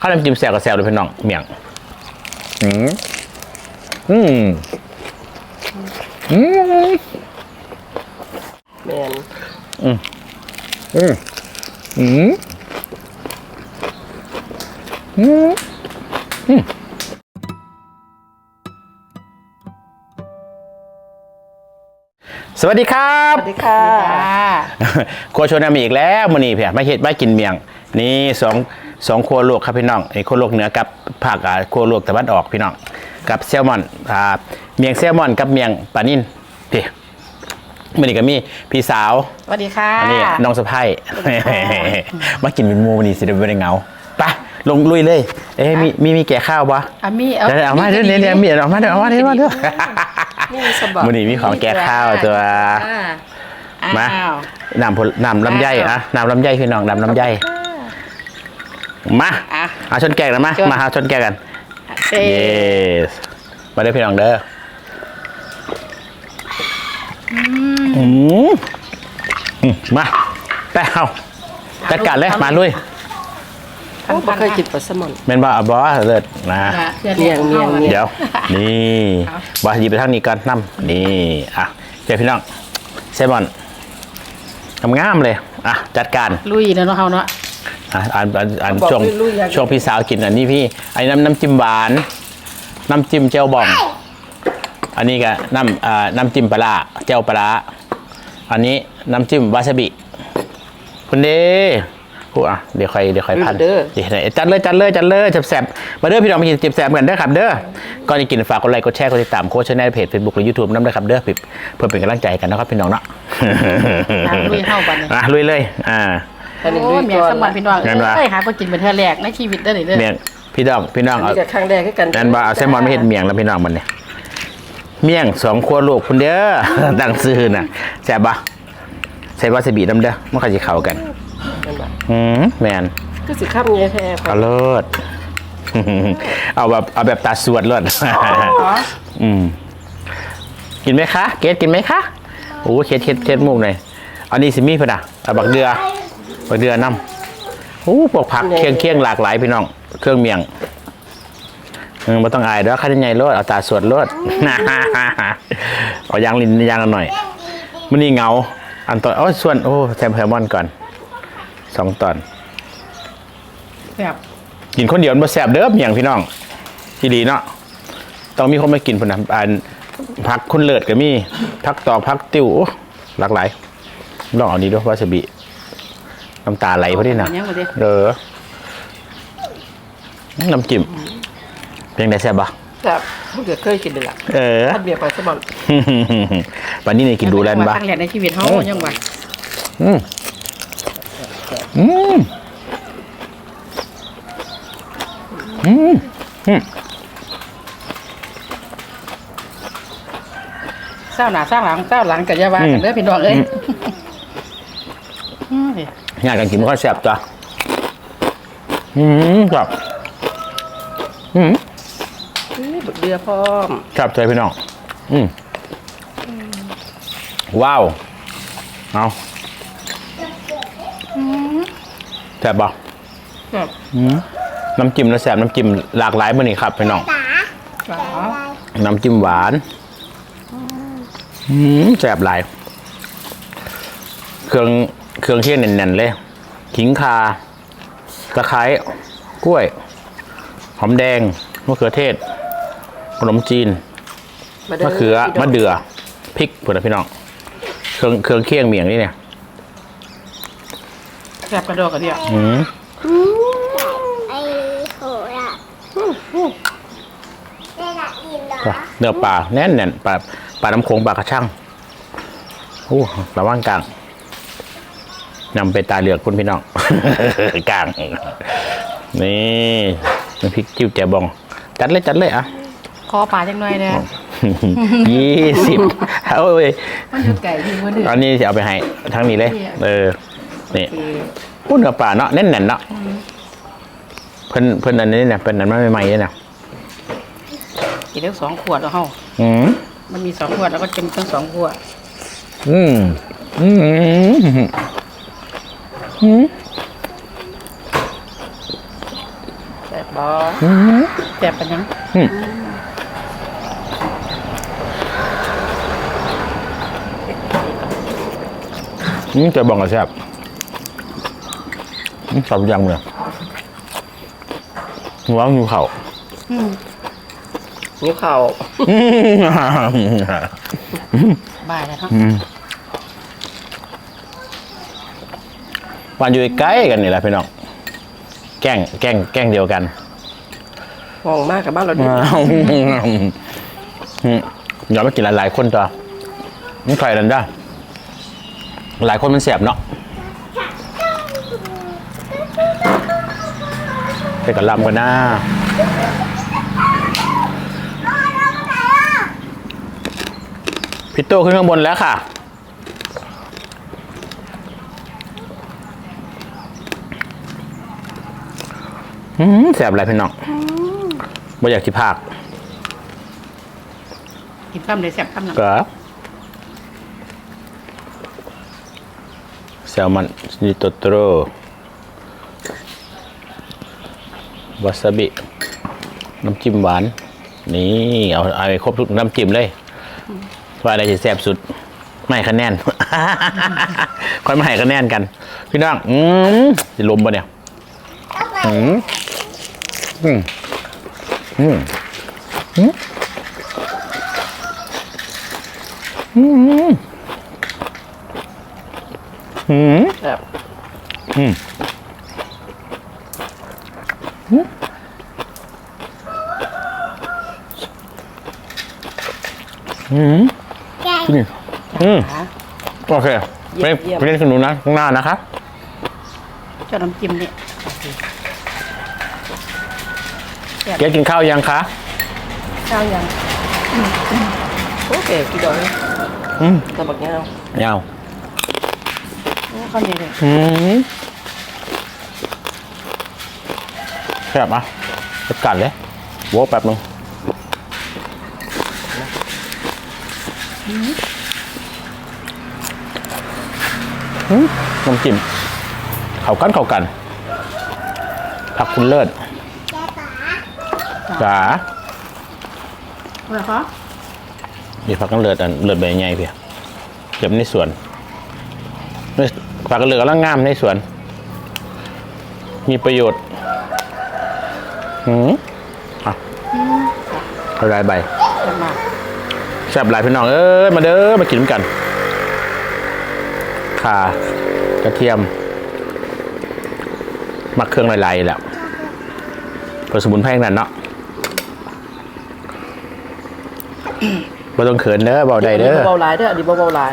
ข้าวน้ำจิ้มแซ่บกับแซ่บเลยพี่น้องเมี่ยงอืมอืมอืมแมนอืมอืมอืมอืมสวัสดีครับสวัสดีค่ะครัวชวนนามีอีกแล้วมื้อนี้เพี่ยมาเฮ็ดมากินเมียง นี่สอง สองครัวโลกครับพี่น้องนี่ครัวโลกเหนือกับภาคอ่าครัวโลกตะวันออกพี่น้องกับแซลมอนอ่าเมียงแซลมอนกับเมียงปลานิ่นพี่มื้อนี้ก็มีพี่สาวสวัสดีค่ะอันนี้น้องสะพ้ายมากินเป็นหมูวันนี้สิเดี๋ยวไม่ได้เหงาไปลงลุยเลย เอ้ยมีมีมีแก่ข้าวปะอามีเดี๋ยวเอามาเดี๋ยวเดี๋ยวเดี๋ยวมีเอามาเดี๋ยวเอามาเดี๋ยวเอามาเดี๋ยวนี่สบมื้อนี้มีของแก่ข้าวตัวอ่ามาอ้าวน้ำผลน้ำลำไยอ้าวอะน้ำลำไยพี่น้องน้ำลำไย มาอะเอาชนแก้กันมาชน มาหาชนแก้กันเอ้เยสมาเด้อพี่น้องเด้ออืมอืมมาไปเอาจัดการเลย มาลุยพันบ่พันเคยกินปลาแซลมอนเมนบอบอเลิศนะ เมียงเมียงเมียงเดี๋ยว นี่เอาบอสหยิบไปทางนี้ก่อนน้ำนี่ อะเจ้าพี่น้องเซมอนงามๆเลย อะ จัดการลุยเนาะเนาะเฮาเนาะ อะอ่านอ่านอ่านบอกช่วงลุยๆอย่างช่วงพี่สาวกินอันนี้พี่ไอ้น้ำน้ำจิ้มหวาน น้ำจิ้มเจลบอง อันนี้ก็น้ำอ่าน้ำจิ้มปลาร้าเจลปลาร้าอันนี้น้ำจิ้มวาซาบิคุณเด้ผู้อะเดี๋ยวค่อยเดี๋ยวค่อยพันเด้อเดี๋ยวไหนจัดเลยจัดเลยจัดเลยจับแสบมาเด้อพี่น้องมากินจับแสบกันเด้อครับเด้อก่อนจะกินฝากกดไลค์กดแชร์กดติดตามโค้ชแนลเพจเฟซบุ๊กและยูทูบน้ำเด้อครับเด้อเพื่อเป็นกำลังใจกันนะครับพี่น้องเนาะ อะลุยเฮาบัดนี้อะลุยเลย อ่า อันนี้โอ้ลุยเมียก่อนสมบัติพี่น้องเงินวะเอ้ยหาคนกินเป็นเทื่อแรกในชีวิตเด้อนี่เด้อเมียงพี่น้องพี่น้องอันเอานี้ก็ครั้งแรกคือกันนั่นว่าเอาแซลมอนไม่เห็ดเมียงแล้วพี่น้องมันเนี่ยเมียงสองครัวลูกคุณเด้อ ดังซื้อน่ะแซ่บปะใส่วาซาบิน้ำเด้อมันก็จะเข้ากันนั่นว่ะอืมแมนคือสิข้ามเงี้ยแท้เอาเลิศ เอาแบบเอาแบบตาสวดเลิศอ๋ออืมกินไหมคะ เกดกินไหมคะโอ้เคสเคสเคสมุกหน่อยอันนี้สิมีพะนะเอาบักเดือ บักเดือน้ำโอ้พวกผักเคียงเคียงหลากหลายพี่น้อง เครื่องเมียงอืมไม่ต้องอายเด้อข้าจะใหญ่รดเอาตาสวดรดเอายางลินยางละหน่อยมันนี่เหงา อันตอนโอ้ยส่วนโอ้แซมแซลมอนก่อนสองตอนแบบกินคนเดียวมันบ่แซ่บเด้อเมียงพี่น้องที่ดีเนาะต้องมีคนมากินพุ่นนะอันพักคุณเลิศก็มีพักตอกพักติ้วโอ้หลากหลายลองเอานี้ด้วยวาซาบิ น้ำตาไหลพอดีนะอัยังบ่ดิเออน้ำจิ้มเป็นไงแซ่บปะครับเดี๋ยวเคยกินเลยล่ะเออทอดเบียร์ปลาแซลมอนวันนี้นี่กินดูแลนปะครั้งแรกในชีวิตเฮายังว่าอืมอืมอืมอืมเศร้าหน้าเศร้าหลังเศร้าหลังก็อย่าว่ากันเด้อพี่น้องเอ้ยอืม งานกันกินมันก็แซ่บจ้ะอืมครับอืมนี่บักเดือพร้อมครับใจพี่น้องอืมว้าวเอาแซ่บปะแบบน้ำจิ้มแล้วแซ่บน้ำจิ้มหลากหลายมื่อนี้ครับพี่น้องอ๋อน้ำจิ้มหวานอืมแซ่บหลาย เครื่อง เครื่องเคียงแน่นๆเลยขิงคาตะไคร้กล้วย หอมแดงมะเขือเทศขนมจีนด้มะเขือพี่น้มะงเดือพริกเผื่อพี่น้องเครื่องเครื่องเคียงเมียงนี่เนี่ยแซ่บกระโดดกระเดียวอืมไอ้โหระได้ละอิ่มเหรอเนื้อปลาแน่นแน่นๆปลาปลาน้ำโขงปลากระช่างโอ้ระว่างกลาง นำไปตาเหลือกคุณพี่น้องกลาง นี่น้ำพริกจิ้วแจ่บอง จัดเลยจัดเลยอะคอปลาจังหน่อยเด้อยี่สิบเอาเว้ยมันอยู่ไก่ที่มื้อนี้อันนี้จะเอาไปให้ทั้งนี้เลย เออ นี่พูดเนื้อปลาเนาะแน่นแน่นๆเนาะเพิ่นเพิ่นอันนี้เนี่ยเป็นอันใหม่ๆเนี่ยนะกินได้สองขวดแล้วเฮาอืมมันมีสองขวดแล้วก็เต็มทั้งสองขวด อืมอืม อืมแซ่บบ่อืมแซ่บปานยังอืมอืมจะบอกกับแซ่บอืมชอบยังเลยหัวงูเข่านิ้วเข่า บ่ายแล้วเนาะ บ้านอยู่ใกล้กันนี่แหละพี่น้องแกล้งแกล้งแกล้งเดียวกันห้องมากกับบ้านเราดิอืมอย่ามากินหลายๆคนจ้ะมันใครดันได้หลายคนมันเสียบเนาะไปกับลำกันนะพี่โตขึ้นข้างบนแล้วค่ะ อืมแสบอะไรพี่น้องบ่อยากที่ภาคกินข้ามเลยแซ่บข้ามหนังก็แซลมอนนิโตโตรวาซาบิ น้ำจิ้มหวาน นี่ เอาเอาไปครบทุกน้ำจิ้มเลยว่าอะไรจะแซ่บสุด ไม่ให้คะแนนค่อยมาให้คะแนนกัน พี่น้อง อืมจะลมปะเนี่ย อืม อืมอืมอืมอืมอืมแซ่บอืมอืมไก่นี่อืมขาโอเคไปไปเล่นขนุนนะข้างหน้านะครับเจ้าน้ำจิ้มนี่ เกดกินข้าวยังคะ ข้าวยังโอเคกี่ดอกอืมตะบักเงี้ยยาวโอ้ข้าวเหนียวเลยอืมแซ่บอะจะกัดเลยโว้แป๊บนึงอืมน้ำจิ้ม เข้ากันเข้ากันผักคุณเลิศแก่ป๋า จ๋าอะไรคะมีผักกันเลิศอันเลิศใบใหญ่เพียเก็บในสวนนี่ผักกันเลิศกำลังงามในสวน มีประโยชน์หืมอะเอาลายใบแซ่บมากแซ่บหลายพี่น้องเอ้ยมาเด้อมากินด้วยกันข่ากระเทียมมักเครื่องหลายๆแหล้วผสมุนไพรทั้งนั้นเนาะ บ่ต้องเขินเด้อเบาได้เด้อเบาหลายเด้ออันนี้เบาๆหลาย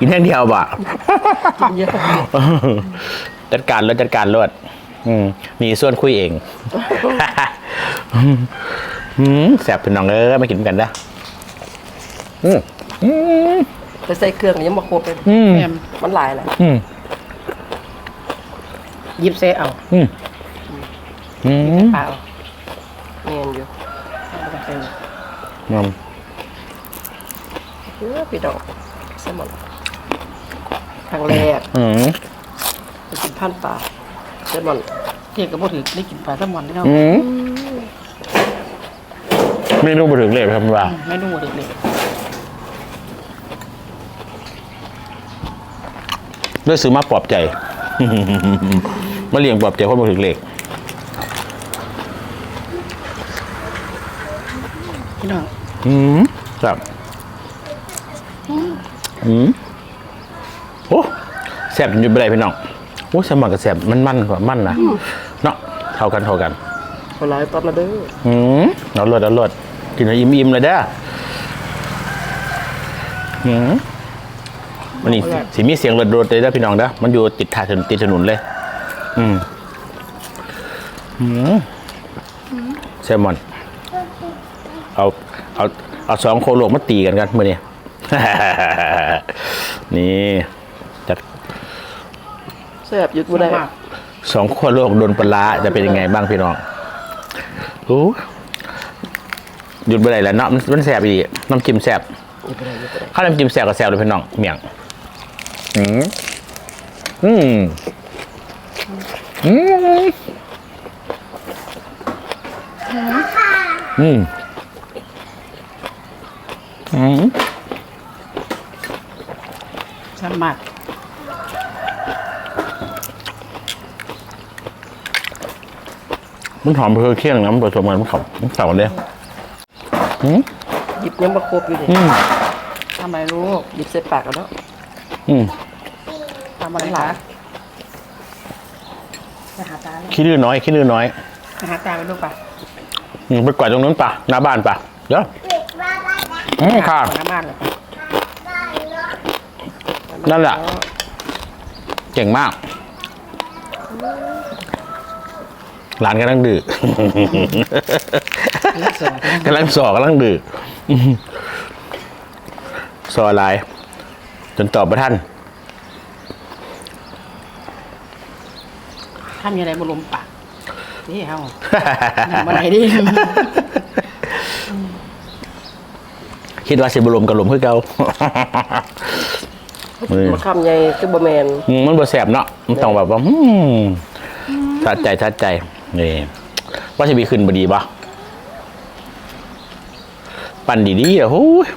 กินแค่เดียวบ่ะกินเยอะจัดการรถจัดการรถอืมมีส่วนคุยเองอืมแสบเป็นน้องเอ้ยมากินกันนะอืมอืมไปใส่เครื่องยังมาครบเลยอืมแม่มมันหลายแหละอืมหยิบเซเอาอืมอืมปลาเอาเงียนอยู่ เอาไปใส่เลยอืมเออพี่ดอกแซลมอนครั้งแรกอืมไปกินพันปลาแซลมอนเที่ยงกับบ่ถือได้กินปลาแซลมอนแล้วอืมไม่รู้ไปถึงเลยครับว่าไม่ดูเด็กเลยด้วยซื้อมาปลอบใจ มาเลี้ยงปลอบใจคนมาถึงเลขพี่น้อง อืมครับอืมโอ้แสบจนอยู่ไม่ได้พี่น้องโอ้แซลมอนกับแสบมันมันกว่ามันนะเนาะเท่ากันเท่ากันเอาหลายตอนมาเด้ออืมเอาเลิศเอาเลิศกินให้อิ่มๆเลยเด้ออืมมันนี่สิมีเสียงรถรถเลยเด้อพี่น้องเด้อมันอยู่ติดทางถนนติดถนนเลย อืมอืมแซลมอน เอา เอาเอาสองโคโลกมาตีกันกันมื่อนี้นี่จัดแซ่บหยุดบ่ได้มากสองขั้วโลกโดนปลาร้าจะเป็นยังไงบ้างพี่น้องโอ้หยุดไปไหนแล้วเนาะมันมันแสบอีกน้ำจิ้มแสบหยุดบ่ได้หยุดบ่ได้ข้าวน้ำจิ้มแสบกับแสบเลยพี่น้องเมี่ยงอืมอืมอืมอืม อืมแซ่บมากมันหอมเพื่อเคี่ยงนะมันผสมกันมันเขามันเขาเลยอืมหยิบยังประครบอยู่ดิอืมทำอะไรลูกหยิบใส่ปากกันแล้วอืมทำอะไรคะไปหาตาเลยขี้ดื้อน้อยขี้ดื้อน้อยไปหาตาไปลูกป่ะอืมไปกวาดตรงนู้นปะหน้าบ้านปะเดี๋ยว อืมค่ะหน้าบ้านเลยบ้านเนาะนั่นแหละ เก่งมาก หลานกำลังดื้อเลือกสวยกำลังสอกำลังดื้ออื้อหือสออะไรจนตอบประท่านถ้ามีอะไรบนลมปากนี่เอามาไหนดิ คิดว่าสิบรมกับลมคือเก่ามือมาคำใหญ่คือบะแมนอืมมันบ่แสบเนาะมันต้องแบบว่าอืมทัดใจทัดใจนี่ว่าจะมีขึ้นบ่ดีปะปั่นดีๆอะโอ้ย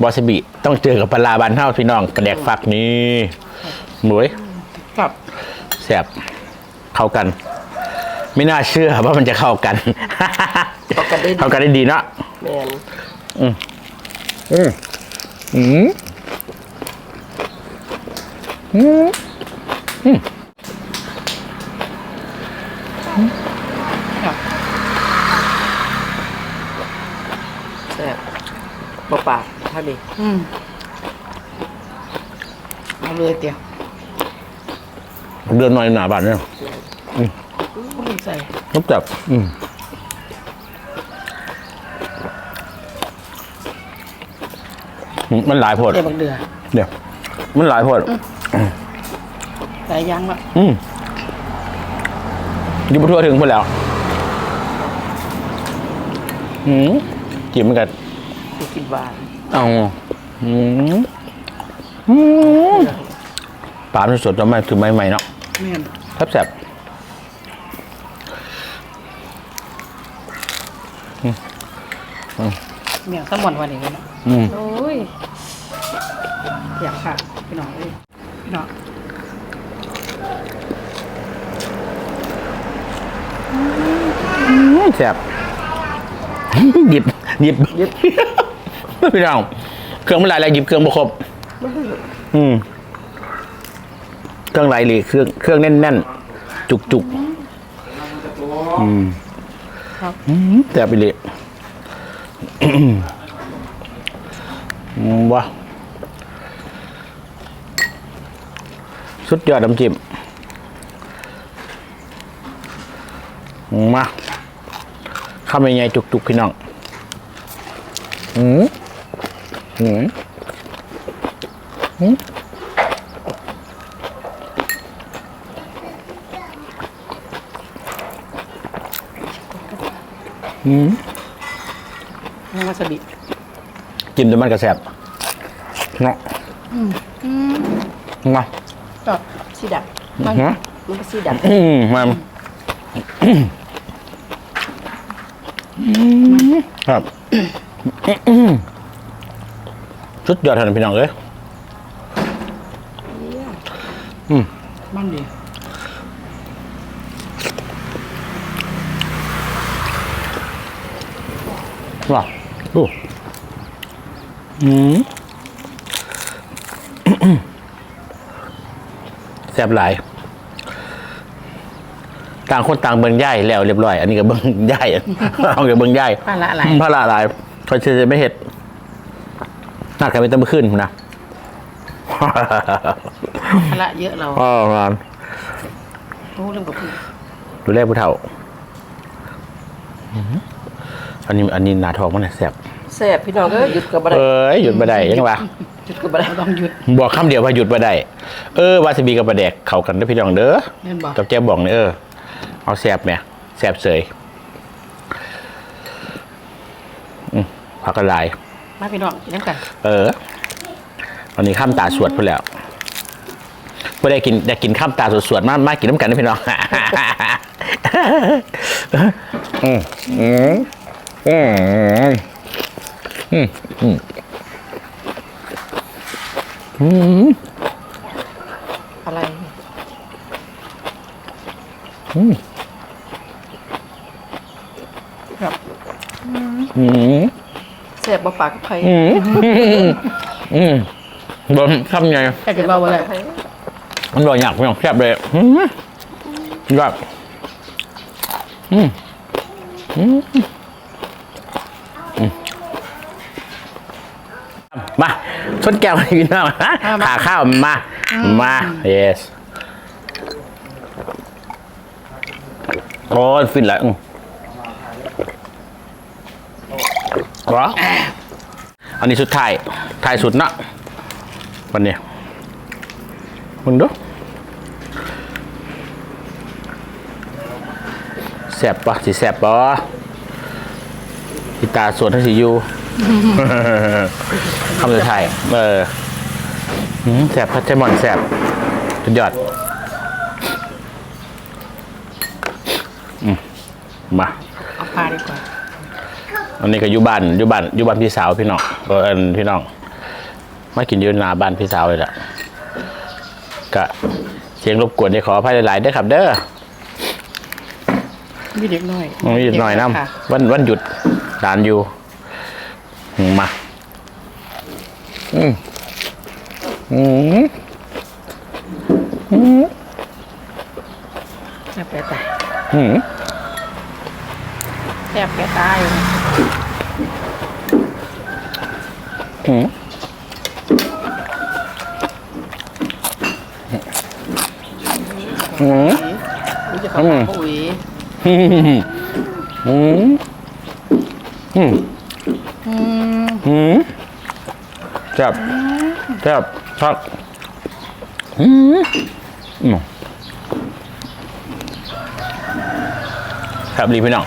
บอสบิต้องเจอกับปลาร้าบานเท่าพี่น้องปลาแดกฟักนี่หนุ่ยกับแสบเข้ากัน ไม่น่าเชื่อว่ามันจะเข้ากัน เข้ากันได้ดีเข้ากันได้ดีเนาะแมน อืมอืมอืมกับแซ่บปะปากท่านี้อืมเอาเลยเตียวเดือนหน่อยหนาบาทเนี่ยพวกนี้ใส่นบจับอืม มมันหลายโพดเดี๋ยวบักเดือเดี๋ยวมันหลายโพดใส่ยังละอืมอยู่บนทั่วถึงพูดแล้วอืมจิ้มมันกันกูกินหวานเอาอืมอืมปลามันสดจะไม่ถึงไม่ใหม่เนาะแม่นแซ่บแซ่บเมี่ยงสมอนวันนี้เนาะๆ อืมโอ้ยอยากค่ะพี่น้องเอ้ยพี่น้องแซ่บ หยิบหยิบหยิบ พี่น้องเครื่องมันหลายอะไรหยิบเครื่องบ่ครบอืมเครื่องหลายเลยเครื่องเครื่องแน่นๆจุกๆอืมครับ อืมแซ่บไปเลยอืม ว้าสุดยอดน้ำจิ้มมาคำยังไงจุกๆพี่น้องอืมอืมอืมอืมนี่วาซาบิจิ้มจนมันกระแสบ เนาะมาก็สีดับฮะมันก็สีดับอืมมาครับสุดยอดท่านพี่น้องเอ้ยมันดีว้าวดูอืม แซ่บหลาย ต่างคนต่างเบิ่งย่ายแล้วเรียบร้อย อันนี้ก็เบิ่งย่ายเอากับเบิ่งย่ายปลาละอะไรพระละหลายเขาจะไม่เห็ดน่าจะไม่ต้องมาขึ้นนะปลาละเยอะเราอ๋องานรู้เรื่องกับพี่ดูแลผู้เฒ่าอืมอันนี้อันนี้หนาทองมันน่ะแซ่บ แซ่บพี่น้องก็หยุดกับบ่ได้เอ้ยหยุดมาได้ยังวะหยุดกับบ่ได้เราต้องหยุดบอกคำเดียวว่าหยุดมาได้เออวาซาบิกับปลาแดกเข้ากันเด้อพี่น้องเด้อเล่นบอกกับแจ๊บบอกเนี่ยเออเอาแซ่บแหม่แซ่บเสยอืมผักกระลาย มาพี่น้องกินน้ำกันเออตอนนี้ข้ามตาสวดไปแล้วไม่ได้กินได้กินข้ามตาสวดๆมามากินน้ำกันนะพี่น้อง อืมอืมอืม อืมอืมอืมอะไรอืมครับอืมเสียบบ่ปากไผ่อืมอืมบนคำไงแค่จะเบาอะไรมันบอกอยากไม่อยากแซ่บเลยอืมยอดอืมอืมอืมมา ชนแก้วให้กินหน่อยฮะขาข้าวมา มา yes โอ้ยฟินแล้วอืมเหรออันนี้สุดท้ายท้ายสุดเนอะวันนี้มึงดูแสบปะสิแสบปะที่ตาสวนทั้งสีอยู่ คำสุดท้ายเออหืมแสบพัชมอนแสบสุดยอดอืมมาเอาพาดีกว่าอันนี้ก็อยู่บ้านอยู่บ้านอยู่บ้านพี่สาวพี่น้องเอออันพี่น้องมากินอยืนหนาบ้านพี่สาวเลยล่ะก็เสียงรบกวนที่ขออภัยหลายๆเด้อครับ เด้อมีเด็กน้อยมีหน่อยน้ค่ะำวันวันหยุดด่านอยู่อื มมาอืมอืมอืมแซ่บแกตายอืมแซ่บแกตายอืมอืมนี่จะเข้าปากปุ๋ยอืมอืมอืม อืมแซ่บแซ่บชักอืมครับดีพี่น้อง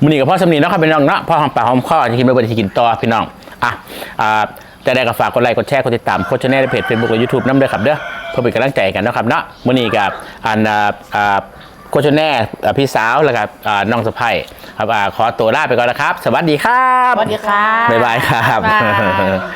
มือนี้กับพ่อสำนีนะครับพี่น้องเนาะพ่อหอมปากหอมคอจะกินไปบนที่กินต่อพี่น้องอะอ่าแต่ได้ก็ฝากกดไลค์กดแชร์กดติดตามโคชแนลเพจเฟซบุ๊กและยูทูบน้ำเด้อครับเด้อเพื่อเป็นกำลังใจกันนะครับเนาะมือนี้กับอันอ่าอ่าโคชแนลพี่สาวแล้วก็อ่าน้องสะพ้าย ครับอ่าขอตัวลาไปก่อนนะครับ สวัสดีครับ สวัสดีค่ะบ๊ายบายครับ บ๊ายบาย